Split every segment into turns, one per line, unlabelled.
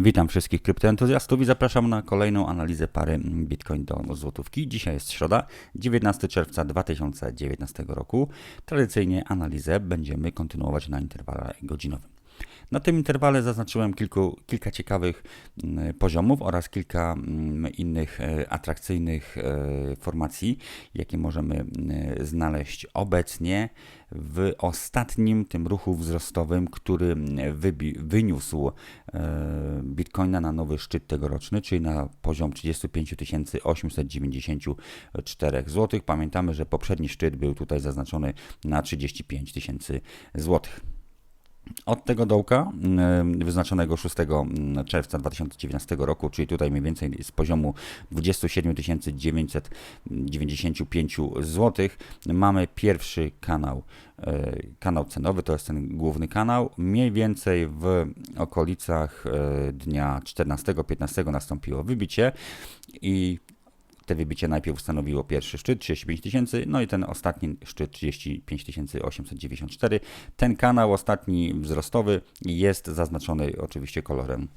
Witam wszystkich kryptoentuzjastów i zapraszam na kolejną analizę pary Bitcoin do złotówki. Dzisiaj jest środa, 19 czerwca 2019 roku. Tradycyjnie analizę będziemy kontynuować na interwale godzinowym. Na tym interwale zaznaczyłem kilku, kilka ciekawych mm, poziomów oraz kilka mm, innych e, atrakcyjnych e, formacji, jakie możemy mm, znaleźć obecnie w ostatnim tym ruchu wzrostowym, który wybi- wyniósł e, Bitcoina na nowy szczyt tegoroczny, czyli na poziom 35 894 zł. Pamiętamy, że poprzedni szczyt był tutaj zaznaczony na 35 tysięcy złotych. Od tego dołka wyznaczonego 6 czerwca 2019 roku, czyli tutaj mniej więcej z poziomu 27 995 zł, mamy pierwszy kanał, e, kanał cenowy, to jest ten główny kanał. Mniej więcej w okolicach e, dnia 14-15 nastąpiło wybicie i te wybicie najpierw stanowiło pierwszy szczyt 35 tysięcy, no i ten ostatni szczyt 35 894. Ten kanał ostatni wzrostowy jest zaznaczony oczywiście kolorem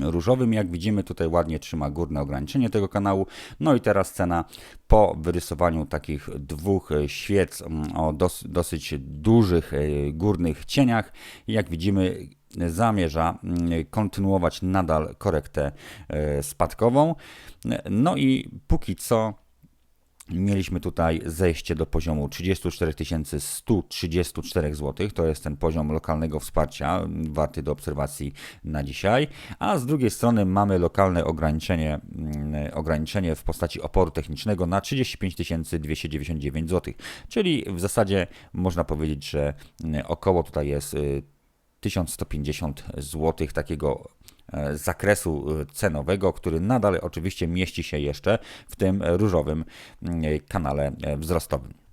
różowym. Jak widzimy, tutaj ładnie trzyma górne ograniczenie tego kanału. No i teraz cena po wyrysowaniu takich dwóch świec mm, o dos dosyć dużych e, górnych cieniach, jak widzimy, zamierza mm, kontynuować nadal korektę e, spadkową. No i póki co Mieliśmy tutaj zejście do poziomu 34 134 zł. To jest ten poziom lokalnego wsparcia, warty do obserwacji na dzisiaj. A z drugiej strony mamy lokalne ograniczenie, mm, ograniczenie w postaci oporu technicznego na 35 299 zł. Czyli w zasadzie można powiedzieć, że mm, około tutaj jest 1150 y, zł takiego E, zakresu e, cenowego, który nadal oczywiście mieści się jeszcze w tym różowym mm, kanale e, wzrostowym.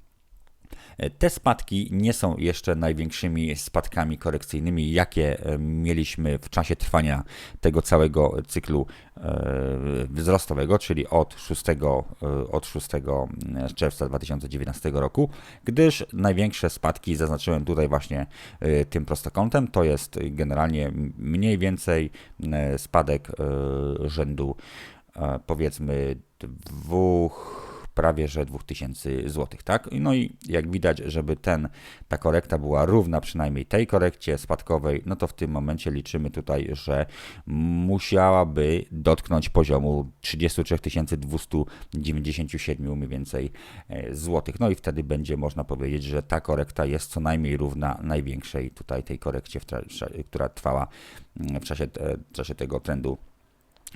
Te spadki nie są jeszcze największymi spadkami korekcyjnymi, jakie mieliśmy w czasie trwania tego całego cyklu wzrostowego, czyli od 6, od 6 czerwca 2019 roku, gdyż największe spadki zaznaczyłem tutaj właśnie tym prostokątem. To jest generalnie mniej więcej spadek rzędu powiedzmy dwóch prawie że 2000 zł, tak? No i jak widać, żeby ten, ta korekta była równa przynajmniej tej korekcie spadkowej, no to w tym momencie liczymy tutaj, że musiałaby dotknąć poziomu 33 297 mniej więcej e, złotych. No i wtedy będzie można powiedzieć, że ta korekta jest co najmniej równa największej tutaj tej korekcie, która trwała w czasie, e, w czasie tego trendu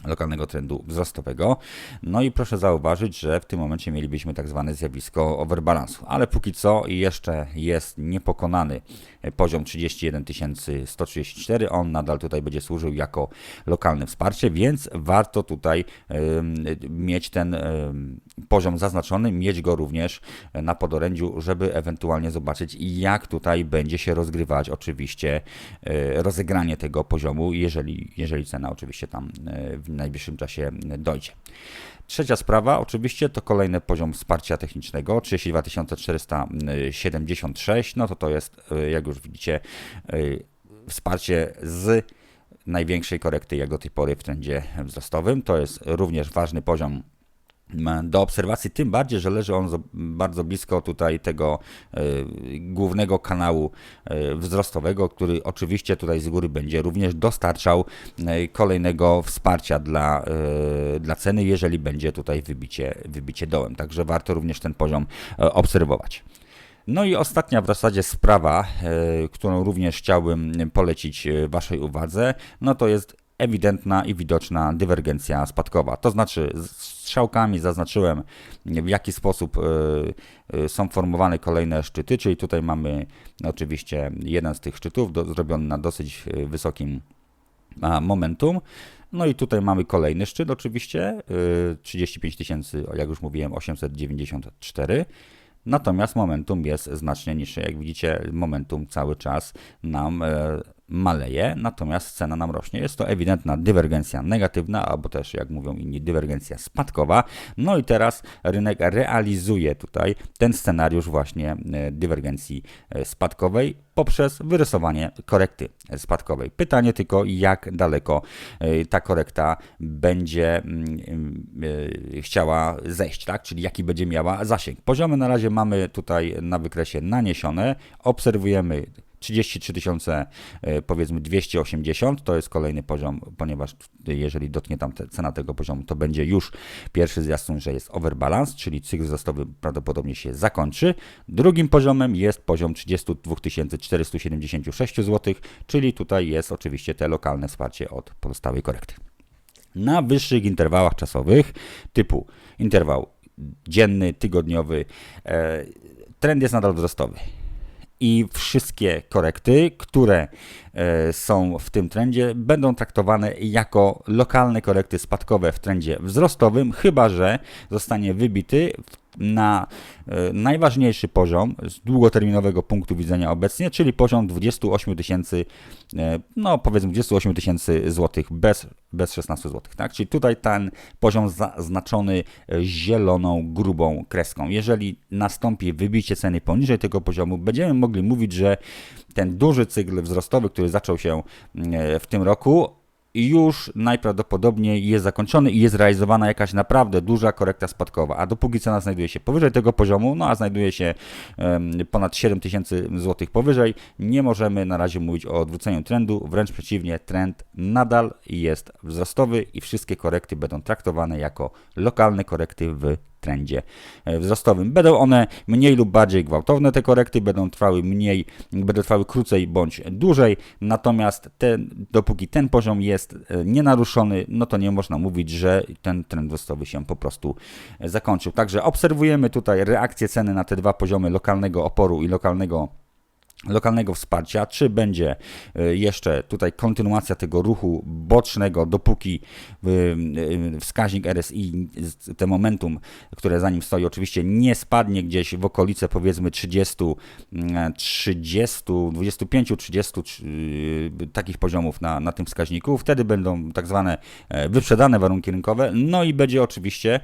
lokalnego trendu wzrostowego. No i proszę zauważyć, że w tym momencie mielibyśmy tak zwane zjawisko overbalansu, ale póki co jeszcze jest niepokonany poziom 31 134, on nadal tutaj będzie służył jako lokalne wsparcie, więc warto tutaj y, mieć ten y, poziom zaznaczony, mieć go również na podorędziu, żeby ewentualnie zobaczyć jak tutaj będzie się rozgrywać oczywiście y, rozegranie tego poziomu, jeżeli, jeżeli cena oczywiście tam w najbliższym czasie dojdzie. Trzecia sprawa, oczywiście, to kolejny poziom wsparcia technicznego 32 476. No to to jest, jak już widzicie, wsparcie z największej korekty jak do tej pory w trendzie wzrostowym. To jest również ważny poziom do obserwacji, tym bardziej, że leży on bardzo blisko tutaj tego e, głównego kanału e, wzrostowego, który oczywiście tutaj z góry będzie również dostarczał e, kolejnego wsparcia dla, dla ceny, jeżeli będzie tutaj wybicie, wybicie dołem. Także warto również ten poziom obserwować. No i ostatnia w zasadzie sprawa, którą również chciałbym polecić Waszej uwadze, no to jest ewidentna i widoczna dywergencja spadkowa. To znaczy, strzałkami zaznaczyłem, w jaki sposób y, y, są formowane kolejne szczyty, czyli tutaj mamy oczywiście jeden z tych szczytów do, zrobiony na dosyć y, wysokim momentum. No i tutaj mamy kolejny szczyt, oczywiście 35 tysięcy, jak już mówiłem, 894. Natomiast momentum jest znacznie niższe. Jak widzicie, momentum cały czas nam maleje, natomiast cena nam rośnie. Jest to ewidentna dywergencja negatywna, albo też, jak mówią inni, dywergencja spadkowa. No i teraz rynek realizuje tutaj ten scenariusz właśnie e, dywergencji e, spadkowej poprzez wyrysowanie korekty spadkowej. Pytanie tylko, jak daleko e, ta korekta będzie mm, chciała zejść, tak? czyli jaki będzie miała zasięg. Poziomy na razie mamy tutaj na wykresie naniesione. Obserwujemy 33 tysiące, e, powiedzmy 280, to jest kolejny poziom, ponieważ jeżeli dotknie tam te, cena tego poziomu, to będzie już pierwszy zwiastun, że jest overbalance, czyli cykl wzrostowy prawdopodobnie się zakończy. Drugim poziomem jest poziom 32 476 zł, czyli tutaj jest oczywiście te lokalne wsparcie od pozostałej korekty. Na wyższych interwałach czasowych, typu interwał dzienny, tygodniowy, e, trend jest nadal wzrostowy i wszystkie korekty, które e, są w tym trendzie, będą traktowane jako lokalne korekty spadkowe w trendzie wzrostowym, chyba że zostanie wybity na e, najważniejszy poziom z długoterminowego punktu widzenia obecnie, czyli poziom 28 tysięcy, e, no powiedzmy 28 tysięcy złotych bez, bez 16 złotych, tak? Czyli tutaj ten poziom zaznaczony e, zieloną, grubą kreską. Jeżeli nastąpi wybicie ceny poniżej tego poziomu, będziemy mogli mówić, że ten duży cykl wzrostowy, który zaczął się w tym roku, już najprawdopodobniej jest zakończony i jest realizowana jakaś naprawdę duża korekta spadkowa. A dopóki cena znajduje się powyżej tego poziomu, no a znajduje się ponad 7000 zł powyżej, nie możemy na razie mówić o odwróceniu trendu. Wręcz przeciwnie, trend nadal jest wzrostowy i wszystkie korekty będą traktowane jako lokalne korekty w trendzie e, wzrostowym. Będą one mniej lub bardziej gwałtowne, te korekty będą trwały mniej, będą trwały krócej bądź dłużej, natomiast ten, dopóki ten poziom jest e, nienaruszony, no to nie można mówić, że ten trend wzrostowy się po prostu zakończył. Także obserwujemy tutaj reakcję ceny na te dwa poziomy lokalnego oporu i lokalnego lokalnego wsparcia, czy będzie e, jeszcze tutaj kontynuacja tego ruchu bocznego, dopóki e, e, wskaźnik RSI, te momentum, które za nim stoi, oczywiście nie spadnie gdzieś w okolice powiedzmy 30, 30, 25, 30 takich poziomów na, na tym wskaźniku. Wtedy będą tak zwane wyprzedane warunki rynkowe, no i będzie oczywiście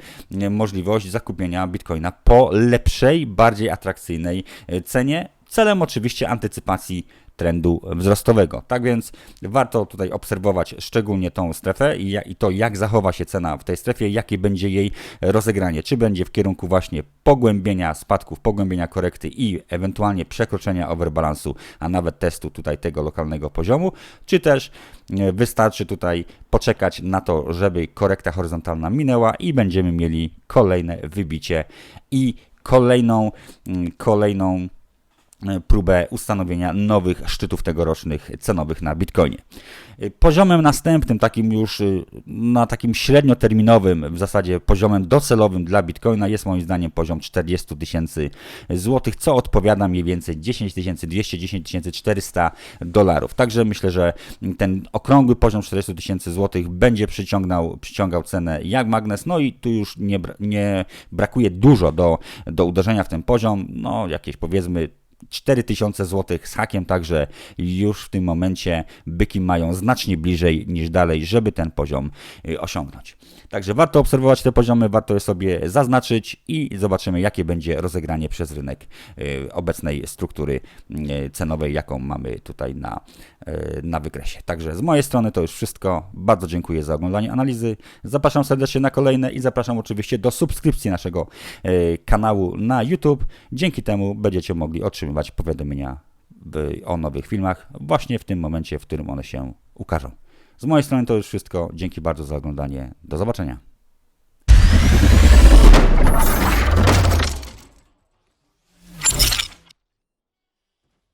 możliwość zakupienia bitcoina po lepszej, bardziej atrakcyjnej cenie celem oczywiście antycypacji trendu wzrostowego. Tak więc warto tutaj obserwować szczególnie tą strefę i, to, jak zachowa się cena w tej strefie, jakie będzie jej rozegranie. Czy będzie w kierunku właśnie pogłębienia spadków, pogłębienia korekty i ewentualnie przekroczenia overbalansu, a nawet testu tutaj tego lokalnego poziomu, czy też e, wystarczy tutaj poczekać na to, żeby korekta horyzontalna minęła i będziemy mieli kolejne wybicie i kolejną, mm, kolejną próbę ustanowienia nowych szczytów tegorocznych cenowych na Bitcoinie. E, poziomem następnym, takim już e, na takim średnioterminowym, w zasadzie poziomem docelowym dla Bitcoina jest moim zdaniem poziom 40 tysięcy złotych, co odpowiada mniej więcej 10 200, 10 400 dolarów. Także myślę, że ten okrągły poziom 40 tysięcy złotych będzie przyciągał, przyciągał cenę jak magnes, no i tu już nie, nie brakuje dużo do, do uderzenia w ten poziom, no jakieś powiedzmy 4000 zł z hakiem, także już w tym momencie byki mają znacznie bliżej niż dalej, żeby ten poziom y, osiągnąć. Także warto obserwować te poziomy, warto je sobie zaznaczyć i zobaczymy, jakie będzie rozegranie przez rynek y, obecnej struktury y, cenowej, jaką mamy tutaj na, na wykresie. Także z mojej strony to już wszystko. Bardzo dziękuję za oglądanie analizy. Zapraszam serdecznie na kolejne i zapraszam oczywiście do subskrypcji naszego kanału na YouTube. Dzięki temu będziecie mogli otrzymywać otrzymywać powiadomienia o nowych filmach właśnie w tym momencie, w którym one się ukażą. Z mojej strony to już wszystko. Dzięki bardzo za oglądanie. Do zobaczenia.